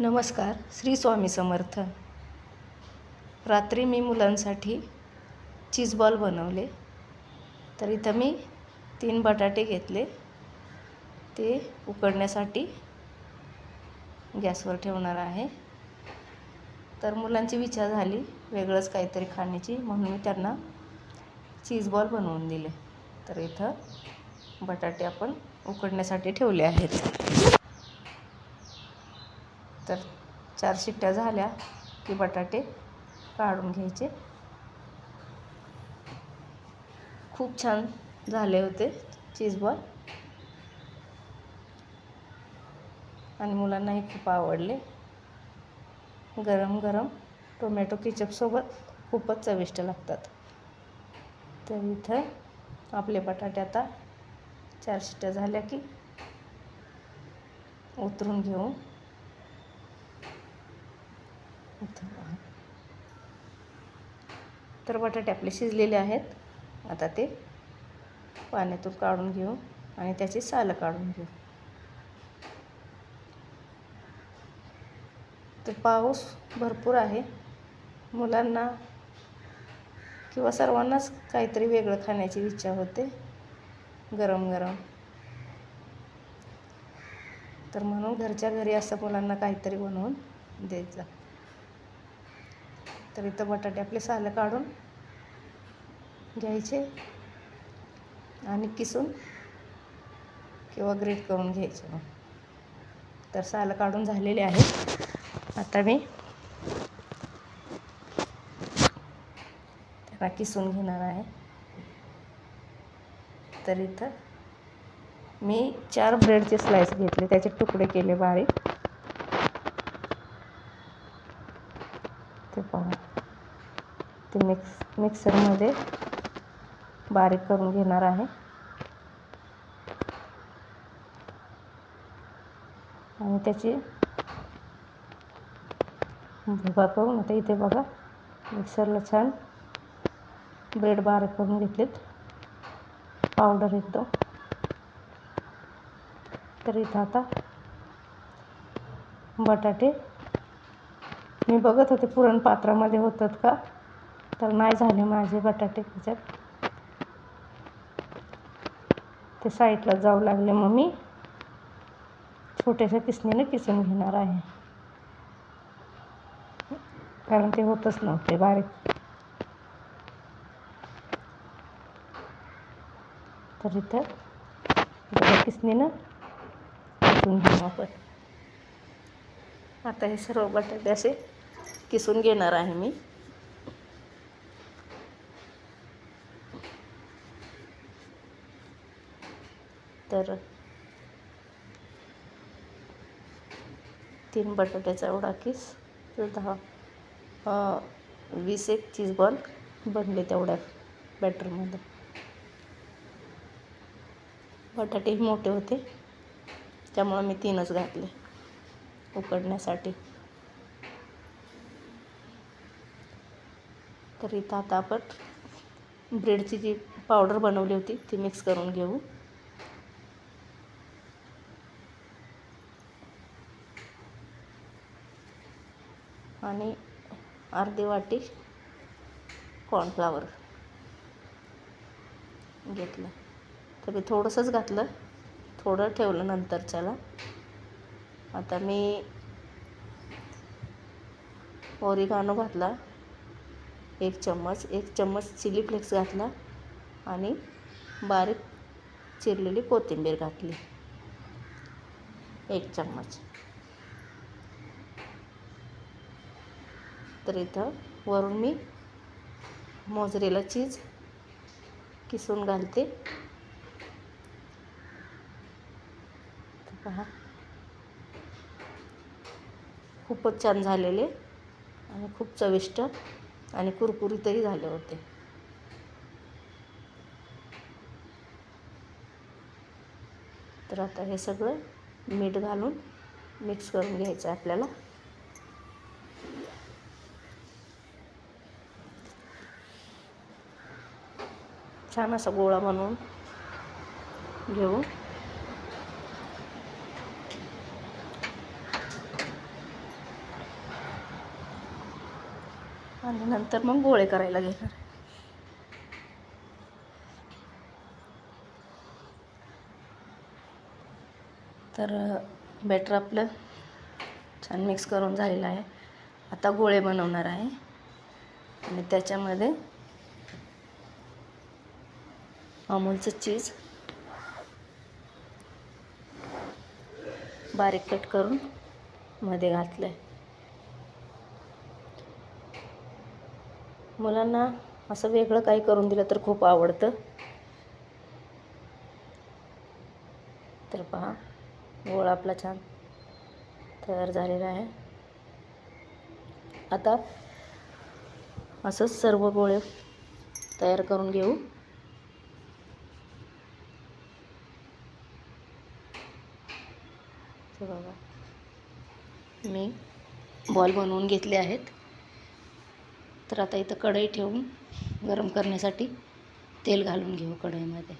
नमस्कार श्री स्वामी समर्थ. रात्री मी मुलांसाठी चीजबॉल बनवले. तर इथं मी तीन बटाटे घेतले. ते उकडण्यासाठी गॅसवर ठेवणार आहे. तर मुलांची विचार झाली वेगळंच काहीतरी खाण्याची म्हणून मी त्यांना चीजबॉल बनवून दिले. तर इथं बटाटे आपण उकडण्यासाठी ठेवले आहेत. तर चार शिट्ट्या झाल्या की बटाटे काढून घ्यायचे. खूप छान झाले होते चीज बॉल आणि मुलांनाही खूप आवडले. गरम गरम टोमॅटो किचपसोबत खूपच चविष्ट लागतात. तर इथं आपले बटाटे आता चार शिट्ट्या झाल्या की उतरून घेऊ इथं पहा. तर बटाटे आपले शिजलेले आहेत. आता ते पाण्यातून काढून घेऊ आणि त्याची सालं काढून घेऊ. तर पाऊस भरपूर आहे. मुलांना किंवा सर्वांनाच काहीतरी वेगळं खाण्याची इच्छा होते. गरम गरम. तर म्हणून घरच्या घरी असं मुलांना काहीतरी बनवून द्यायचं. तर इथं बटाटे आपले सालं काढून घ्यायचे आणि किसून किंवा ग्रेट करून घ्यायचे. मग तर सालं काढून झालेले आहे. आता मी त्यांना किसून घेणार आहे. तर इथं मी चार ब्रेडचे स्लाइस घेतले त्याचे तुकडे केले बारीक ते पहा ते मिक्स मिक्सरमध्ये बारीक करून घेणार आहे. आणि त्याची भुगा करून आता इथे बघा मिक्सरला छान ब्रेड बारीक करून घेतलेत. पावडर एकदम तर इथं आता बटाटे मी बघत होते पुरण पात्रामध्ये होतात का? तर नाही झाले माझे बटाटे त्याच्यात ते साईडला जाऊ लागले मग मी छोट्याशा किसणीने किसून घेणार आहे. कारण ते होतच नव्हते बारीक. तर इथं किसणीनं किसून घेऊ आपण. आता हे सर्व बटाटे असे किसून घेणार आहे मी. तर तीन बटाट्याचा एवढा किस तर दहा. वीस एक चीज बॉल बनले तेवढ्या बॅटरमध्ये. बटाटेही मोठे होते त्यामुळं मी तीनच घातले उकडण्यासाठी. तर इथं आता आपण ब्रेडची जी पावडर बनवली होती ती मिक्स करून घेऊ. आणि अर्धी वाटी कॉर्नफ्लावर घेतलं. तर मी थोडंसंच घातलं. थोडं ठेवलं नंतरच्याला. आता मी ओरिगानो घातला. एक चम्मच. एक चम्मच चिली फ्लेक्स घातला आणि बारीक चिरलेली कोथिंबीर घातली. एक चम्मच. तर इथं वरून मी मोजरेला चीज किसून घालते. तर पहा. खूपच छान झालेले आणि खूप चविष्ट आणि कुरकुरीतही झाले होते. तर आता हे सगळं मीठ घालून मिक्स करून घ्यायचं आहे आपल्याला. छान असा गोळा बनवून घेऊ. आणि नंतर मग गोळे करायला घेणार. तर बॅटर आपलं छान मिक्स करून झालेलं आहे. आता गोळे बनवणार आहे. आणि त्याच्यामध्ये अमूलचं चीज. बारीक कट करून मध्ये घातलं आहे मुलांना असं वेगळं काही करून दिलं तर खूप आवडतं. तर पहा गोळा आपला छान तयार झालेला आहे. आता असंच सर्व गोळे तयार करून घेऊ. हे बघा. मी बॉल बनवून घेतले आहेत. तर आता इथं कढई ठेवून गरम करण्यासाठी तेल घालून घेऊ कढईमध्ये.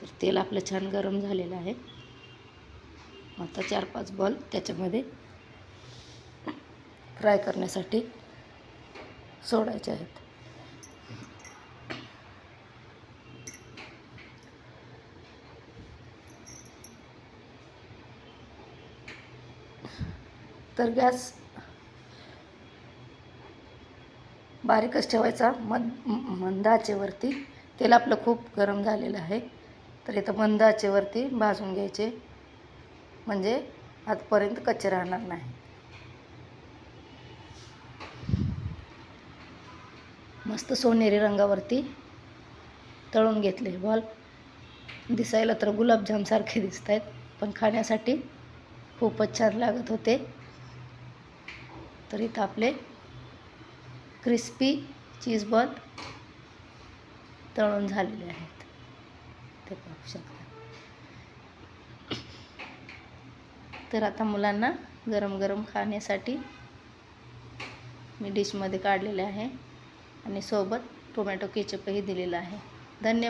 तर तेल आपलं छान गरम झालेलं आहे. आता चार पाच बॉल त्याच्यामध्ये फ्राय करण्यासाठी सोडायचे आहेत. तर गॅस बारीकच ठेवायचा. मद मंद आचेवरती तेल आपलं खूप गरम झालेलं आहे. तर इथं मंद आचेवरती भाजून घ्यायचे. म्हणजे आतपर्यंत कच्चे राहणार नाही. मस्त सोनेरी रंगावरती तळून घेतले बॉल. दिसायला तर गुलाबजामसारखे दिसत आहेत पण खाण्यासाठी खूपच छान लागत होते. तर इथं आपले क्रिस्पी चीज बॉल तळून झालेले आहेत. ते पाहू शकता. तर आता मुलांना गरम गरम खाण्यासाठी मी डिशमध्ये काढलेले आहे. आणि सोबत टोमॅटो केचपही दिलेलं आहे. धन्यवाद.